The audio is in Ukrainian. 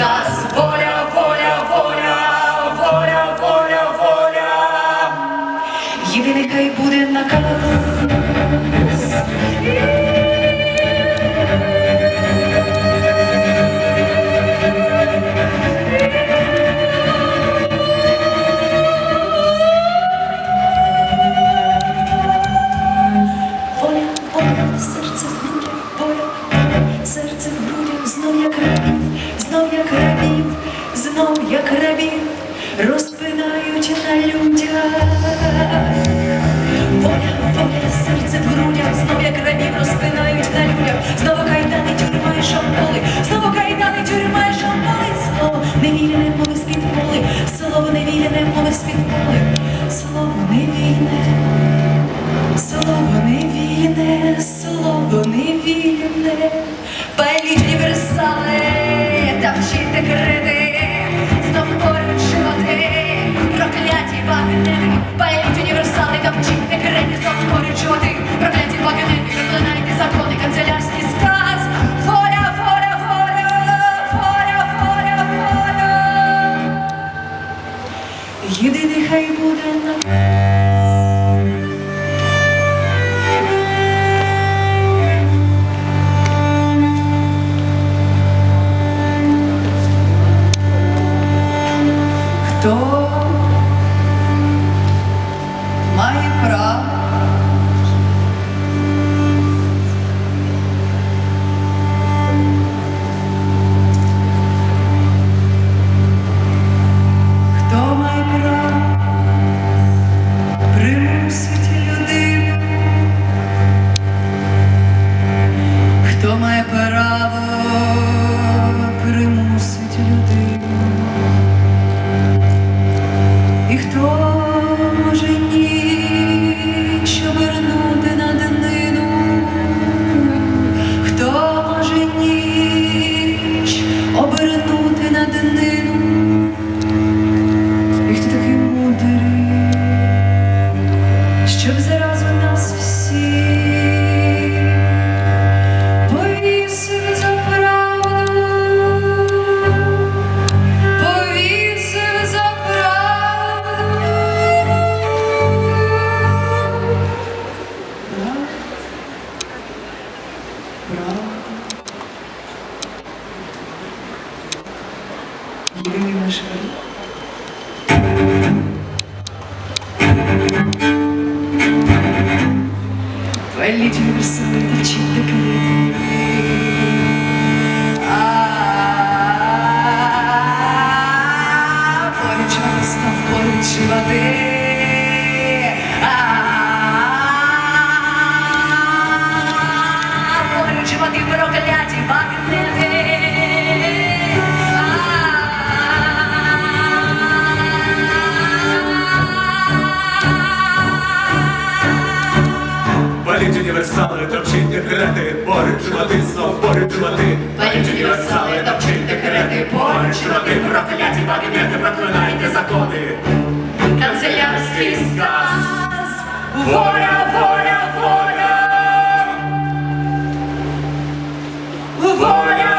сказ. Воля, воля, воля, воля, воля, воля. Єдиний хай буде наказ. Знов як рабів, знов як рабів, розпинають на людях. Воля, воля, серце в грудях, знов як рабів, розпинають на людях, знову кайдани, тюрма і шамполи, знову кайдани, тюрма і шамполи, слово невільне, мови з-під поли, слово невільне, мови з-під поли, слово невільне. Слово невільне, слово невільне, паліть універсали Take. Валіть універсали, вчіть декрети. А, Порічати став порічувати. А, Порічувати прокляті багнети. Універсали, топчіть декрети, поричувати, знов поричувати. Паліть універсали, топчіть декрети, поричувати, прокляті багнети, проклинайте закони. Канцелярський сказ. Воля, воля, воля. Воля,